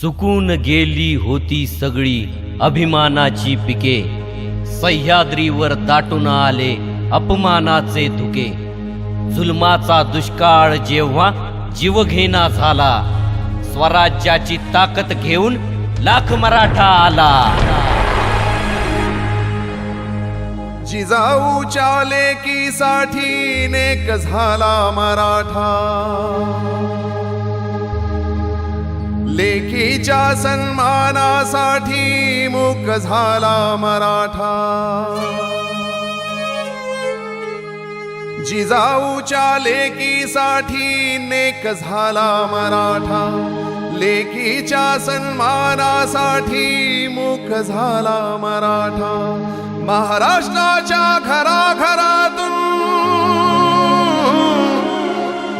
सुकून गेली होती सगळी अभिमानाची पिके. सह्याद्रीवर दाटून आले अपमानाचे धुके. जुलमाचा दुष्काळ जेव्हा जीवघेणा झाला स्वराज्याची ताकद घेऊन लाख मराठा आला. जिजाऊच्या लेकीसाठी नेक झाला मराठा. लेखीच्या सन्मानासाठी मूक झाला मराठा. जिजाऊच्या लेकीसाठी नेक झाला मराठा. लेकीच्या सन्मानासाठी मुख झाला मराठा. महाराष्ट्राच्या घराघरातून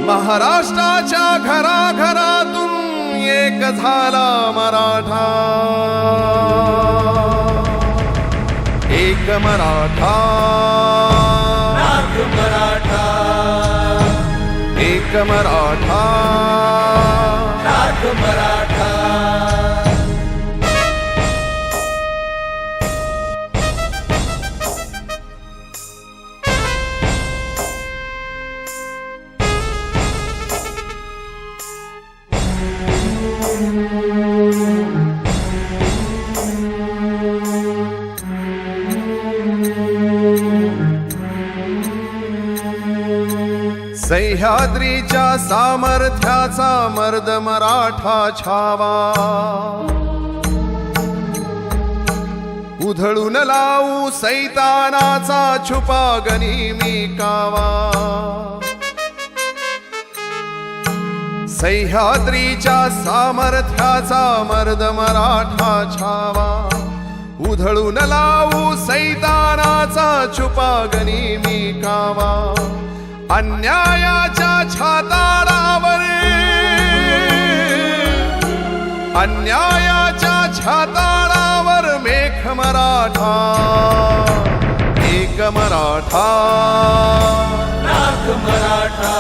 महाराष्ट्राच्या घराघरा झाला मराठा. एक मराठा. मराठा. एक मराठा मराठा. सह्याद्रीच्या सामर्थ्याचा मर्द मराठा छावा. उधळून लावू सैतानाचा छुपा मी कावा. सह्याद्रीच्या सामर्थ्याचा मर्द मराठा छावा. उधळून लावू सैतानाचा छुपा मी कावा. अन्यायाच्या छाताडावर. अन्यायाच्या छाताडावर मेघ मराठा एक मराठा. मराठा.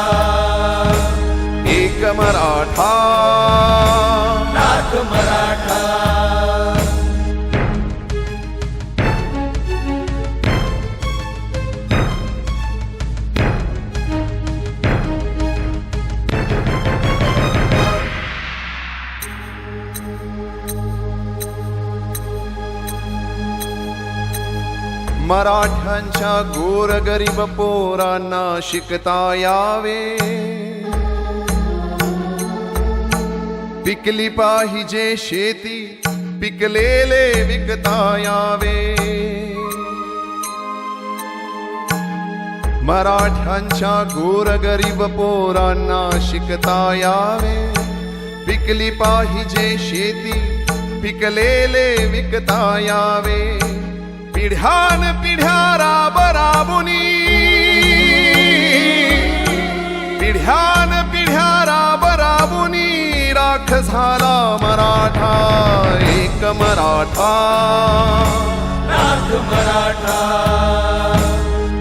एक मराठा मराठा. मराठ्यांच्या गोरगरीब पोरांना शिकता यावे. पिकली पाहिजे शेती पिकलेले विकता यावे. मराठ्यांच्या गोरगरीब पोरांना शिकता यावे. पिकली पाहिजे शेती पिकलेले विकता यावे. पिढ्या मराठा. मराठा.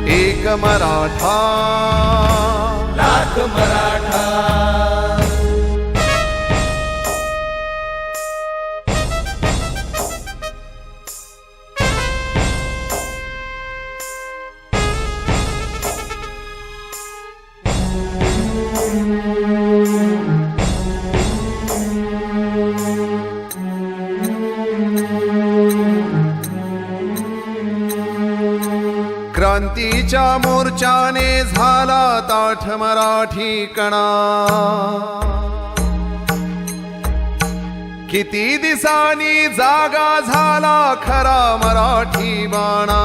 एक मराठा. लाख मराठा. क्रांतीच्या मोर्चाने झाला ताठ मराठी कणा. किती दिसांनी जागा झाला खरा मराठी बाणा.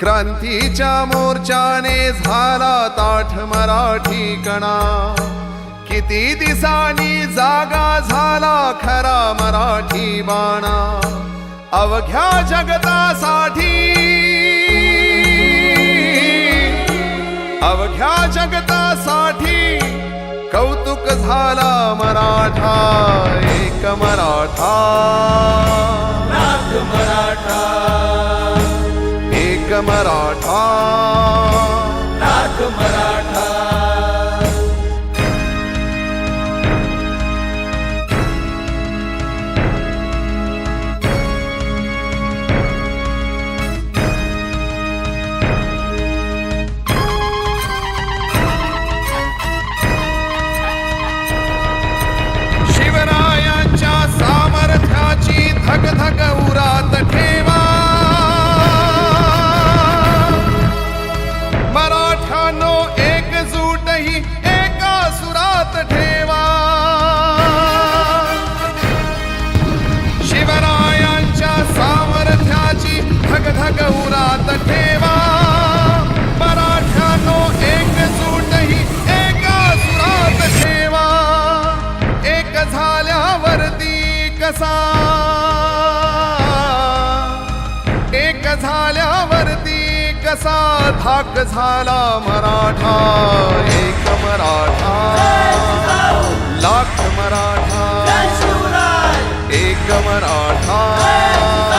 क्रांतीच्या मोर्चाने झाला ताठ मराठी कणा. किती दिसानी जागा झाला खरा मराठी बाणा. अवघ्या जगतासाठी. अवघ्या जगतासाठी कौतुक झाला मराठा एक मराठा. मराठा. एक मराठा. मराठा. नाही एका सुरात ठेवा. शिवरायांच्या सामर्थ्याची धगधग उरात ठेवा. ठेवा. एक झाल्यावरती कसा? एक झाल्यावरती कसा धाक झाला मराठा? एक मराठा. लाख मराठा. एक मराठा.